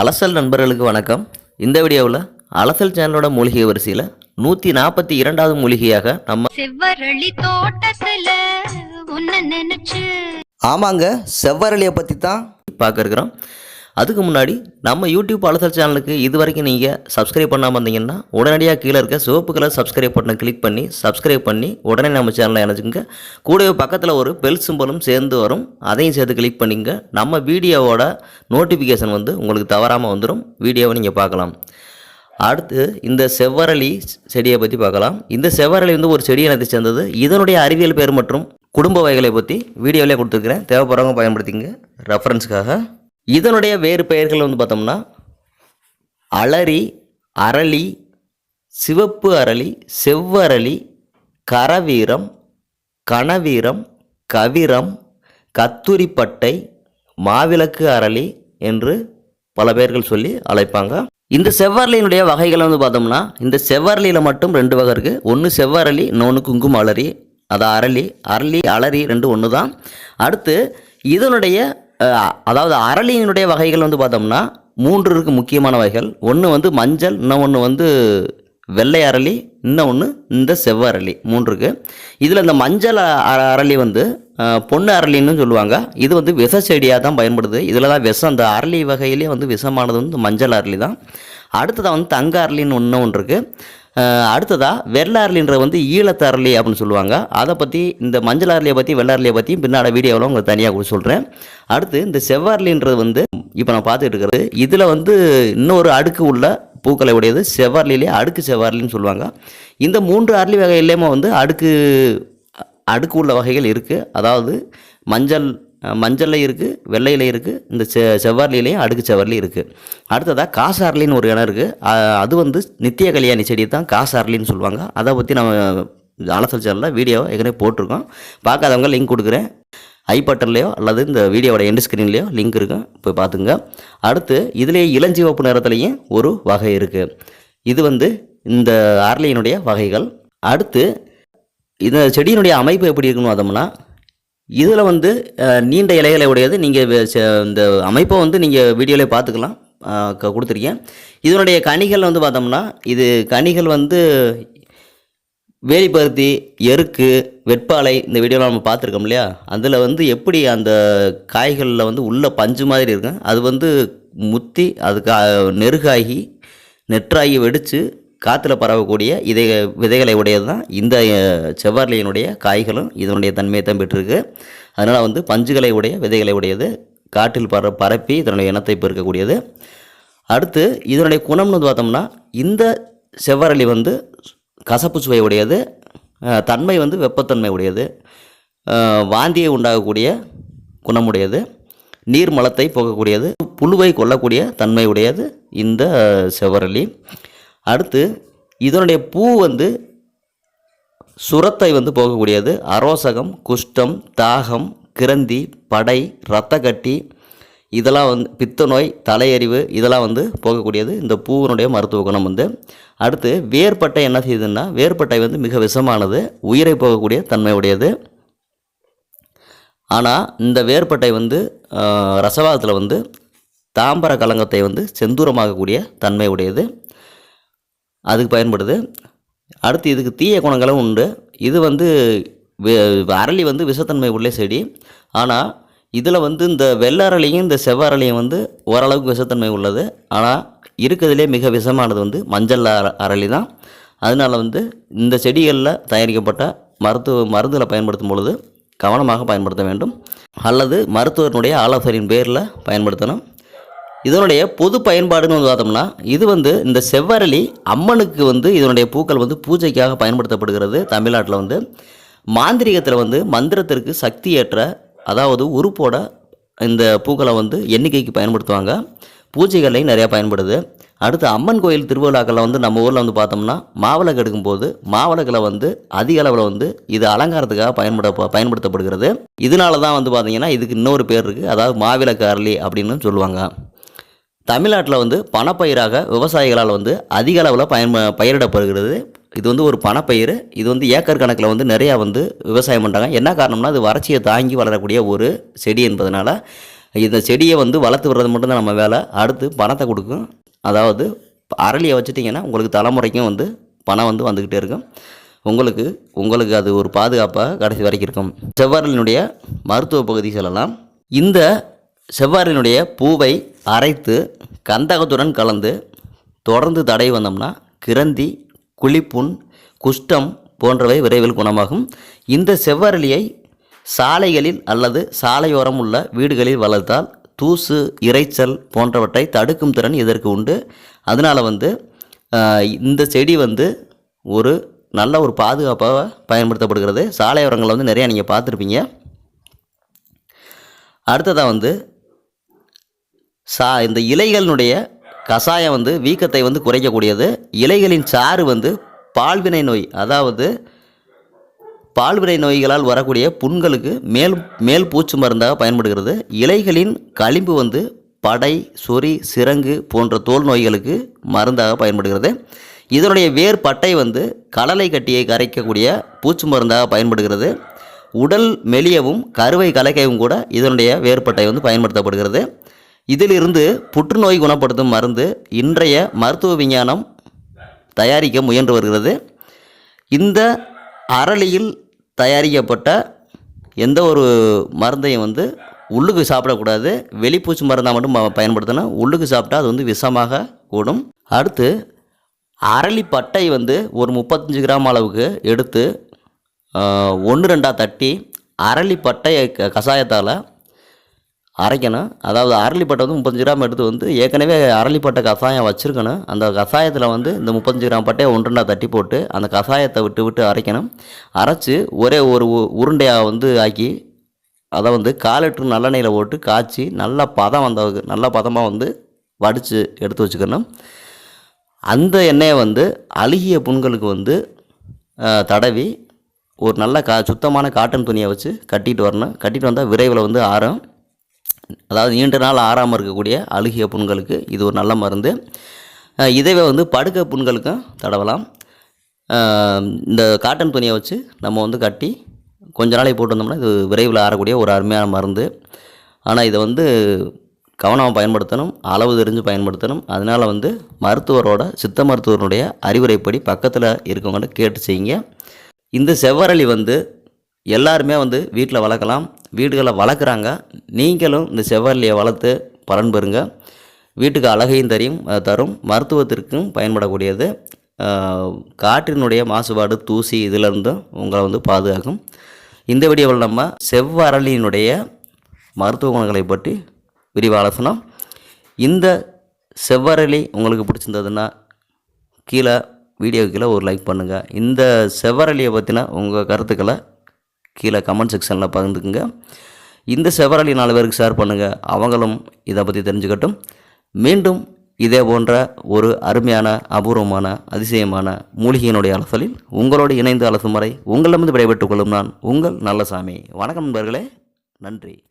அலசல் நண்பர்களுக்கு வணக்கம். இந்த வீடியோவில் அலசல் சேனலோட மூலிகை வரிசையில் நூற்றி நாற்பத்தி இரண்டாவது மூலிகையாக நம்ம செவ்வரளி தோட்டத்துல ஆமாங்க செவ்வரளியை பற்றி தான் பார்க்க இருக்கிறோம். அதுக்கு முன்னாடி நம்ம யூடியூப் அலசல் சேனலுக்கு இது வரைக்கும் நீங்கள் சப்ஸ்கிரைப் பண்ணாமல் இருந்தீங்கன்னா உடனடியாக கீழே இருக்க சிவப்பு கலர் சப்ஸ்கிரைப் பட்டனை கிளிக் பண்ணி சப்ஸ்கிரைப் பண்ணி உடனே நம்ம சேனலை இணைச்சுங்க கூடவே பக்கத்தில் ஒரு பெல் சிம்பலும் சேர்ந்து வரும். அதையும் சேர்த்து கிளிக் பண்ணிங்க. நம்ம வீடியோவோட நோட்டிஃபிகேஷன் வந்து உங்களுக்கு தவறாமல் வந்துடும் வீடியோவை நீங்கள் பார்க்கலாம். அடுத்து இந்த செவ்வரளி செடியை பற்றி பார்க்கலாம். இந்த செவ்வரளி வந்து ஒரு செடி இனத்தை சேர்ந்தது. இதனுடைய அறிவியல் பேர் மற்றும் குடும்ப வகைகளை பற்றி வீடியோவிலே கொடுத்துருக்குறேன். தேவைப்படுறவங்க பயன்படுத்திங்க ரெஃபரன்ஸுக்காக இதனுடைய வேறு பெயர்கள் வந்து பார்த்தோம்னா அலரி அரளி சிவப்பு அரளி செவ்வரளி கரவீரம் கனவீரம் கவிரம் கத்துரிப்பட்டை மாவிளக்கு அரளி என்று பல பேர்கள் சொல்லி அழைப்பாங்க. இந்த செவ்வரளியினுடைய வகைகள் வந்து பார்த்தோம்னா இந்த செவ்வரளியில் மட்டும் ரெண்டு வகை இருக்குது ஒன்று செவ்வரளி இன்னொன்று குங்கும அலரி. அது அரளி. அரளி அலரி ரெண்டு ஒன்று தான் அடுத்து இதனுடைய அதாவது அரளியினுடைய வகைகள் வந்து பார்த்தோம்னா மூன்று இருக்குது முக்கியமான வகைகள். ஒன்று வந்து மஞ்சள் இன்னொன்று வந்து வெள்ளை அரளி இன்னொன்று இந்த செவ்வரளி மூன்று இதில் இந்த மஞ்சள் அரளி வந்து பொண்ணு அரளின்னு சொல்லுவாங்க. இது வந்து விஷ செடியாக தான் பயன்படுது. இதில் தான் விஷம் அந்த அரளி வகையிலே வந்து விஷமானது வந்து மஞ்சள் அரளி தான் அடுத்ததாக வந்து தங்க அரளின்னு ஒன்று ஒன்று இருக்குது அடுத்ததாக வெள்ளை அரளின்றது வந்து ஈழத்தரளி அப்படின்னு சொல்லுவாங்க. அதை பற்றி இந்த மஞ்சள் அரளியை பற்றி வெள்ளாரலியை பற்றியும் பின்னாடி வீடியோவில் உங்களுக்கு தனியாக சொல்கிறேன் அடுத்து இந்த செவ்வாரலின்றது வந்து இப்போ நான் பார்த்துட்டு இருக்கிறது இதில் வந்து இன்னொரு அடுக்கு உள்ள பூக்களை உடையது செவ்வரளிலே அடுக்கு செவ்வாரலின்னு சொல்லுவாங்க. இந்த மூன்று அரளி வகையிலேயுமே வந்து அடுக்கு அடுக்கு உள்ள வகைகள் இருக்குது அதாவது மஞ்சள் மஞ்சளில் இருக்குது வெள்ளையில் இருக்குது இந்த செ செவ்வார்லிலையும் அடுக்கு செவ்வரளி இருக்குது அடுத்ததாக காசார்லின்னு ஒரு இடம் இருக்குது அது வந்து நித்திய கல்யாணி செடி தான் காசார்லின்னு சொல்லுவாங்க. அதை பற்றி நம்ம அலசல் சேனலில் வீடியோ ஏற்கனவே போட்டிருக்கோம். பார்க்காதவங்க லிங்க் கொடுக்குறேன். ஐ பட்டன்லேயோ அல்லது இந்த வீடியோவோட எண்டு ஸ்க்ரீன்லேயோ லிங்க் இருக்கும் போய் பார்த்துங்க. அடுத்து இதுலேயே இளஞ்சிவப்பு நிறத்துலையும் ஒரு வகை இருக்குது இது வந்து இந்த ஆர்லியினுடைய வகைகள். அடுத்து இந்த செடியினுடைய அமைப்பு எப்படி இருக்கணும் அதோம்னா இதில் வந்து நீண்ட இலைகளை உடையது. நீங்கள் இந்த அமைப்பை வந்து நீங்கள் வீடியோவிலே பார்த்துக்கலாம். க- கொடுத்துருக்கேன் இதனுடைய கனிகள் வந்து பார்த்தோம்னா இது கனிகள் வந்து வேலிப்பருத்தி எருக்கு வெட்பாலை இந்த வீடியோவில் நம்ம பார்த்துருக்கோம் இல்லையா? அதில் வந்து எப்படி அந்த காய்களில் வந்து உள்ள பஞ்சு மாதிரி இருக்கும். அது வந்து முத்தி அதுக்கு நெருகாகி நெற்றாகி வெடித்து காற்றுல பரவக்கூடிய இதை விதைகளை உடையது தான் இந்த அஹ், காய்களும் இதனுடைய தன்மையை தான் பெற்றிருக்கு. அதனால் வந்து பஞ்சுகளை உடைய விதைகளை உடையது காட்டில் பர பரப்பி இதனுடைய இனத்தை பெருக்கக்கூடியது. அடுத்து இதனுடைய குணம்னு பார்த்தோம்னா இந்த செவ்வரளி வந்து கசப்பு சுவை உடையது தன்மை வந்து வெப்பத்தன்மை உடையது வாந்தியை உண்டாகக்கூடிய குணமுடையது நீர் மலத்தை போகக்கூடியது புழுவை கொல்லக்கூடிய தன்மை உடையது இந்த செவ்வரளி அடுத்து இதனுடைய பூ வந்து சுரத்தை வந்து போகக்கூடியது. அரோசகம் குஷ்டம் தாகம் கிரந்தி படை இரத்தக்கட்டி இதெல்லாம் வந்து பித்த நோய் தலையறிவு இதெல்லாம் வந்து போகக்கூடியது. இந்த பூவினுடைய மருத்துவ குணம் வந்து அடுத்து வேர்பட்டை என்ன செய்யுதுன்னா வேர்பட்டை வந்து மிக விஷமானது உயிரை போகக்கூடிய தன்மை உடையது. ஆனால் இந்த வேர்பட்டை வந்து ரசவாதத்தில் வந்து தாம்பர கலங்கத்தை வந்து செந்தூரமாகக்கூடிய தன்மை உடையது. அதுக்கு பயன்படுது. அடுத்து இதுக்கு தீய குணங்களும் உண்டு. இது வந்து அரளி வந்து விஷத்தன்மை உள்ள செடி. ஆனால் இதில் வந்து இந்த வெள்ளை அரளியும் இந்த செவ்வரளியும் வந்து ஓரளவுக்கு விஷத்தன்மை உள்ளது. ஆனால் இருக்கிறதுலே மிக விஷமானது வந்து மஞ்சள் அரளி தான் அதனால் வந்து இந்த செடிகளில் தயாரிக்கப்பட்ட மருத்துவ மருந்தில் பயன்படுத்தும் பொழுது கவனமாக பயன்படுத்த வேண்டும். அல்லது மருத்துவனுடைய ஆலோசனையின் பேரில் பயன்படுத்தணும். இதனுடைய பொது பயன்பாடுன்னு வந்து பார்த்தோம்னா இது வந்து இந்த செவ்வரளி அம்மனுக்கு வந்து இதனுடைய பூக்கள் வந்து பூஜைக்காக பயன்படுத்தப்படுகிறது. தமிழ்நாட்டில் வந்து மாந்திரிகத்தில் வந்து மந்திரத்திற்கு சக்தி ஏற்ற அதாவது உறுப்போட இந்த பூக்களை வந்து எண்ணிக்கைக்கு பயன்படுத்துவாங்க. பூஜைகள்லையும் நிறையா பயன்படுது. அடுத்து அம்மன் கோயில் திருவிழாக்களில் வந்து நம்ம ஊரில் வந்து பார்த்தோம்னா மாவிளக்கு எடுக்கும்போது மாவிளக்கில் வந்து அதிக அளவில் வந்து இது அலங்காரத்துக்காக பயன்பட பயன்படுத்தப்படுகிறது. இதனால தான் வந்து பார்த்திங்கன்னா இதுக்கு இன்னொரு பேர் இருக்குது அதாவது மாவிளக்கு அரளி அப்படின்னு சொல்லுவாங்க. தமிழ்நாட்டில் வந்து பணப்பயிராக விவசாயிகளால் வந்து அதிக அளவில் பயன் பயிரிடப்படுகிறது. இது வந்து ஒரு பணப்பயிர் இது வந்து ஏக்கர் கணக்கில் வந்து நிறையா வந்து விவசாயம் பண்ணுறாங்க என்ன காரணம்னா அது வறட்சியை தாங்கி வளரக்கூடிய ஒரு செடி என்பதனால இந்த செடியை வந்து வளர்த்து விடுறது மட்டும்தான் நம்ம வேலை. அடுத்து பணத்தை கொடுக்கும். அதாவது அரளியை வச்சுட்டிங்கன்னா உங்களுக்கு தலைமுறைக்கும் வந்து பணம் வந்து வந்துக்கிட்டே இருக்கும். உங்களுக்கு உங்களுக்கு அது ஒரு பாதுகாப்பாக கடைசி வரைக்கும் இருக்கும். செவ்வாறலினுடைய மருத்துவ பகுதி சொல்லலாம். இந்த செவ்வாறினுடைய பூவை அரைத்து கந்தகத்துடன் கலந்து தொடர்ந்து தடை வந்தோம்னா கிரந்தி குளிப்புண் குஷ்டம் போன்றவை விரைவில் குணமாகும். இந்த செவ்வரளியை சாலைகளில் அல்லது சாலையோரம் உள்ள வீடுகளில் வளர்த்தால் தூசு இரைச்சல் போன்றவற்றை தடுக்கும் திறன் இதற்கு உண்டு. அதனால் வந்து இந்த செடி வந்து ஒரு நல்ல ஒரு பாதுகாப்பாக பயன்படுத்தப்படுகிறது. சாலையோரங்களில் வந்து நிறையா நீங்கள் பார்த்துருப்பீங்க. அடுத்ததாக வந்து சா இந்த இலைகளினுடைய கசாயம் வந்து வீக்கத்தை வந்து குறைக்கக்கூடியது. இலைகளின் சாறு வந்து பால்வினை நோய் அதாவது பால்வினை நோய்களால் வரக்கூடிய புண்களுக்கு மேல் மேல் பூச்சு மருந்தாக பயன்படுகிறது. இலைகளின் களிம்பு வந்து படை சொறி சிரங்கு போன்ற தோல் நோய்களுக்கு மருந்தாக பயன்படுகிறது. இதனுடைய வேர் பட்டை வந்து கடலை கட்டியை கரைக்கக்கூடிய பூச்சு மருந்தாக பயன்படுகிறது. உடல் மெலியவும் கருவை கலைக்கவும் கூட இதனுடைய வேர்பட்டை வந்து பயன்படுத்தப்படுகிறது. இதிலிருந்து புற்றுநோய் குணப்படுத்தும் மருந்து இன்றைய மருத்துவ விஞ்ஞானம் தயாரிக்க முயன்று வருகிறது. இந்த அரளியில் தயாரிக்கப்பட்ட எந்த ஒரு மருந்தையும் வந்து உள்ளுக்கு சாப்பிடக்கூடாது. வெளிப்பூச்சி மருந்தாக மட்டும் பயன்படுத்தணும். உள்ளுக்கு சாப்பிட்டா அது வந்து விஷமாக கூடும். அடுத்து அரளி பட்டை வந்து ஒரு முப்பத்தஞ்சு கிராம் அளவுக்கு எடுத்து ஒன்று ரெண்டாக தட்டி அரளி பட்டையை க கஷாயத்தால் அரைக்கணும். அதாவது அரளிப்பட்டை வந்து முப்பத்தஞ்சு கிராம் எடுத்து வந்து ஏற்கனவே அரளிப்பட்டை கஷாயம் வச்சுருக்கணும். அந்த கஷாயத்தில் வந்து இந்த முப்பத்தஞ்சு கிராம் பட்டையை ஒன்றுண்டா தட்டி போட்டு அந்த கஷாயத்தை விட்டு விட்டு அரைக்கணும். அரைச்சி ஒரே ஒரு உ- உருண்டையாக வந்து ஆக்கி அதை வந்து கால் நல்லெண்ணெயில் போட்டு காய்ச்சி நல்லா பதம் வந்த நல்ல பதமாக வந்து வடித்து எடுத்து வச்சுக்கணும். அந்த எண்ணெயை வந்து அழுகிய புண்களுக்கு வந்து தடவி ஒரு நல்ல கா சுத்தமான காட்டன் துணியை வச்சு கட்டிட்டு வரணும். கட்டிட்டு வந்தால் விரைவில் வந்து ஆறும். அதாவது நீண்ட நாள் ஆறாமல் இருக்கக்கூடிய அழுகிய புண்களுக்கு இது ஒரு நல்ல மருந்து. இதவே வந்து படுக்கை புண்களுக்கும் தடவலாம். இந்த காட்டன் துணியை வச்சு நம்ம வந்து கட்டி கொஞ்ச நாளைக்கு போட்டு வந்தோம்னா இது விரைவில் ஆறக்கூடிய ஒரு அருமையான மருந்து. ஆனால் இதை வந்து கவனமாக பயன்படுத்தணும் அளவு தெரிஞ்சு பயன்படுத்தணும். அதனால் வந்து மருத்துவரோட சித்த மருத்துவருடைய அறிவுரைப்படி பக்கத்தில் இருக்கவங்கள்ட்ட கேட்டு செய்யுங்க. இந்த செவ்வரளி வந்து எல்லாருமே வந்து வீட்டில் வளர்க்கலாம். வீடுகளை வளர்க்குறாங்க. நீங்களும் இந்த செவ்வரளியை வளர்த்து பலன் பெறுங்க. வீட்டுக்கு அழகையும் தரையும் தரும். மருத்துவத்திற்கும் பயன்படக்கூடியது. காற்றினுடைய மாசுபாடு தூசி இதிலிருந்தும் உங்களை வந்து பாதுகாக்கும். இந்த வீடியோவில் நம்ம செவ்வரளியினுடைய மருத்துவ குணங்களை பற்றி விரிவாலோசனம் இந்த செவ்வரளி உங்களுக்கு பிடிச்சிருந்ததுன்னா கீழே வீடியோவுக்கு கீழே ஒரு லைக் பண்ணுங்கள் இந்த செவ்வரளியை பற்றின உங்கள் கருத்துக்களை கீழே கமெண்ட் செக்ஷனில் பகிர்ந்துக்குங்க. இந்த செவ்வரளி நாலு பேருக்கு ஷேர் பண்ணுங்கள் அவங்களும் இதை பற்றி தெரிஞ்சுக்கட்டும். மீண்டும் இதே போன்ற ஒரு அருமையான அபூர்வமான அதிசயமான மூலிகையினுடைய அலசலில் உங்களோடு இணைந்து அலசும் வரை உங்களிடமிருந்து விடைபெற்றுக் கொள்ளும் நான் உங்கள் நல்லசாமி. வணக்கம் நண்பர்களே. நன்றி.